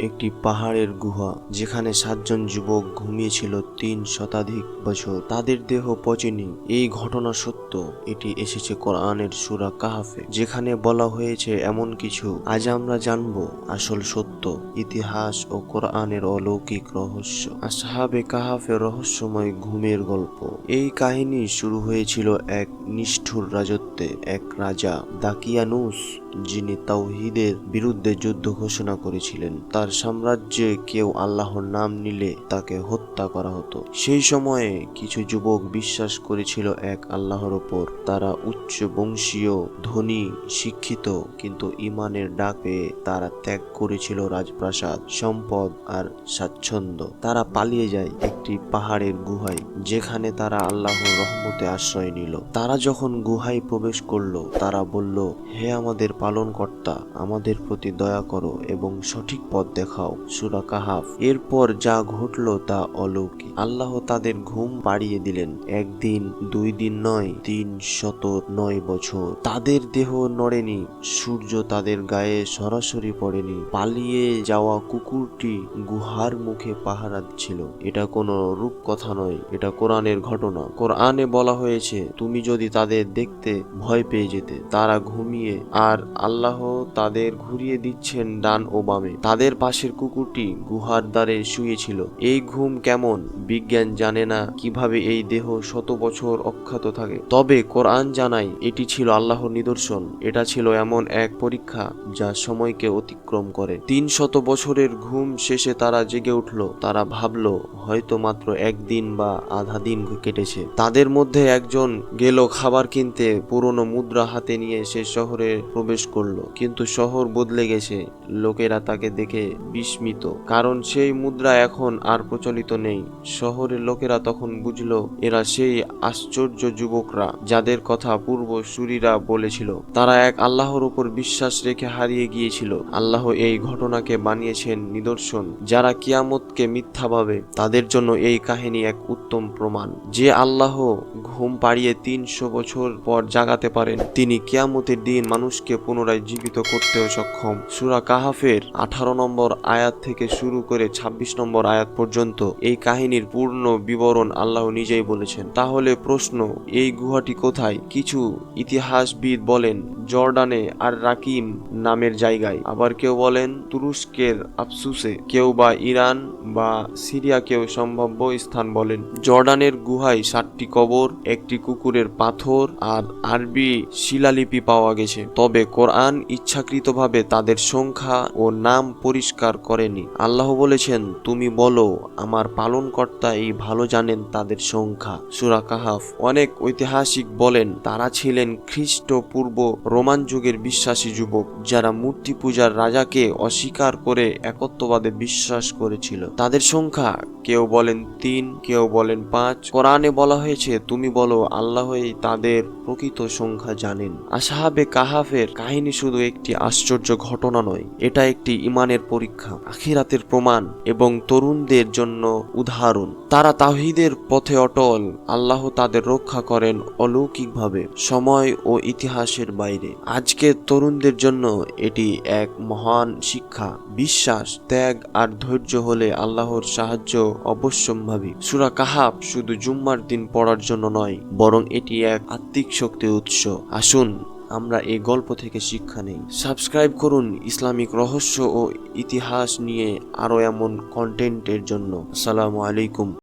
একটি পাহাড়ের গুহা, যেখানে সাতজন যুবক ঘুমিয়েছিল তিন শতাধিক বছর। তাদের দেহ পচেনি। এই ঘটনা সত্য। এটি এসেছে কোরআনের সুরা কাহাফে, যেখানে বলা হয়েছে এমন কিছু। আজ আমরা জানব আসল সত্য, ইতিহাস ও কোরআনের অলৌকিক রহস্য। আসহাবে কাহাফের রহস্যময় ঘুমের গল্প। এই কাহিনী শুরু হয়েছিল এক নিষ্ঠুর রাজত্বে। এক রাজা, দাকিয়ানুস যিনি তাওহিদের বিরুদ্ধে যুদ্ধ ঘোষণা করেছিলেন। তার সাম্রাজ্যে কেউ আল্লাহর নাম নিলে তাকে হত্যা করা হতো। সেই সময়ে কিছু যুবক বিশ্বাস করেছিল এক আল্লাহর ওপর। তারা উচ্চ বংশীয়, ধনী, শিক্ষিত, কিন্তু ইমানের ডাক তারা ত্যাগ করেছিল রাজপ্রাসাদ, সম্পদ আর স্বাচ্ছন্দ্য। তারা পালিয়ে যায় একটি পাহাড়ের গুহায়, যেখানে তারা আল্লাহর রহমতে আশ্রয় নিল। তারা যখন গুহায় প্রবেশ করল, তারা বলল, হে আমাদের পালনকর্তা, আমাদের প্রতি দয়া করো এবং সঠিক পথ দেখাও, সুরা কাহাফ। এরপর যা ঘটলো তা অলৌকিক। আল্লাহ তাদের ঘুম পাড়িয়ে দিলেন। একদিন, দুই দিন নয়, তিন শত নয় বছর। তাদের দেহ নড়েনি, সূর্য তাদের গায়ে সরাসরি পড়েনি। পালিয়ে যাওয়া কুকুরটি গুহার মুখে পাহারা ছিল এটা কোনো রূপ কথা নয়, এটা কোরআনের ঘটনা। কোরআনে বলা হয়েছে, তুমি যদি তাদের দেখতে ভয় পেয়ে যেতে, তারা ঘুমিয়ে আর আল্লাহ তাদের ঘুরিয়ে দিচ্ছেন ডান ও বামে। তাদের পাশের কুকুরটি গুহার দ্বারে শুয়েছিল। এই ঘুম কেমন? বিজ্ঞান জানে না কীভাবে এই দেহ শত বছর অক্ষত থাকে। তবে কোরআন জানায় এটি ছিল আল্লাহর নিদর্শন। এটা ছিল এমন এক পরীক্ষা যা সময়কে অতিক্রম করে। তিন শত বছরের ঘুম শেষে তারা জেগে উঠল। তারা ভাবলো, হয়তো মাত্র একদিন বা আধা দিন কেটেছে। তাদের মধ্যে একজন গেল খাবার কিনতে। পুরনো মুদ্রা হাতে নিয়ে সে শহরে প্রবেশ করল, কিন্তু শহর বদলে গেছে। লোকেরা তাকে দেখে বিস্মিত, কারণ সেই মুদ্রা এখন আর প্রচলিত নেই। শহরের লোকেরা তখন বুঝলো, এরা সেই আশ্চর্য যুবকরা, যাদের কথা পূর্ব সুরীরা বলেছিল। তারা এক আল্লাহর উপর বিশ্বাস রেখে হারিয়ে গিয়েছিল। আল্লাহ এই ঘটনাকে বানিয়েছেন নিদর্শন, যারা কিয়ামতকে মিথ্যা ভাবে। তাদের জন্য এই কাহিনী এক উত্তম প্রমাণ। যে আল্লাহ ঘুম পাড়িয়ে তিনশো বছর পর জাগাতে পারেন, তিনি কিয়ামতের দিন মানুষকে পুনরায় জীবিত করতেও সক্ষম। সুরা কাহাফের আঠারো নম্বর আয়াত থেকে শুরু করে ২৬ নম্বর আয়াত পর্যন্ত এই কাহিনীর পূর্ণ বিবরণ আল্লাহ নিজেই বলেছেন। তাহলে প্রশ্ন, এই গুহাটি কোথায়? কিছু ইতিহাসবিদ বলেন, জর্ডানে আর রাকিম নামের জায়গায়। আবার কেউ বলেন, তুরস্কের আফসুসে। কেউ বা ইরান বা সিরিয়াকেও সম্ভাব্য স্থান বলেন। জর্ডানের গুহায় সাতটি কবর, একটি কুকুরের পাথর আর আরবি শিলালিপি পাওয়া গেছে। তবে কোরআন ইচ্ছাকৃতভাবে তাদের সংখ্যা ও নাম পরিষ্কার করেনি। আল্লাহ বলেছেন, তুমি বলো, আমার পালনকর্তা এই ভালো জানেন তাদের সংখ্যা। সুরা কাহাফ অনেক ঐতিহাসিক বলেন, তারা ছিলেন খ্রিস্টপূর্ব রোমান যুগের বিশ্বাসী যুবক, যারা মূর্তি পূজার রাজাকে অস্বীকার করে একত্ববাদে বিশ্বাস করেছিল। তাদের সংখ্যা কেউ বলেন তিন, কেউ বলেন পাঁচ। কোরআনে বলা হয়েছে, তুমি বলো, আল্লাহই তাদের প্রকৃত সংখ্যা জানেন। আসাহাবে কাহাফের কাহিনী শুধু একটি আশ্চর্য ঘটনা নয়, এটা একটি ইমানের পরীক্ষা, আখিরাতের প্রমাণ এবং তরুণদের জন্য উদাহরণ। তারা তাহিদের পথে অটল, আল্লাহ তাদের রক্ষা করেন অলৌকিকভাবে, সময় ও ইতিহাসের বাইরে। আজকে তরুণদের জন্য এটি এক মহান শিক্ষা। বিশ্বাস, ত্যাগ আর ধৈর্য হলে আল্লাহর সাহায্য অবশ্যম্ভাবী। সুরা কাহাব শুধু জুম্মার দিন পড়ার জন্য নয়, বরং এটি এক আত্মিক শক্তির উৎস। আসুন, আমরা এই গল্প থেকে শিক্ষা নেই। সাবস্ক্রাইব করুন ইসলামিক রহস্য ও ইতিহাস নিয়ে আরও এমন কন্টেন্টের জন্য। আসসালামু আলাইকুম।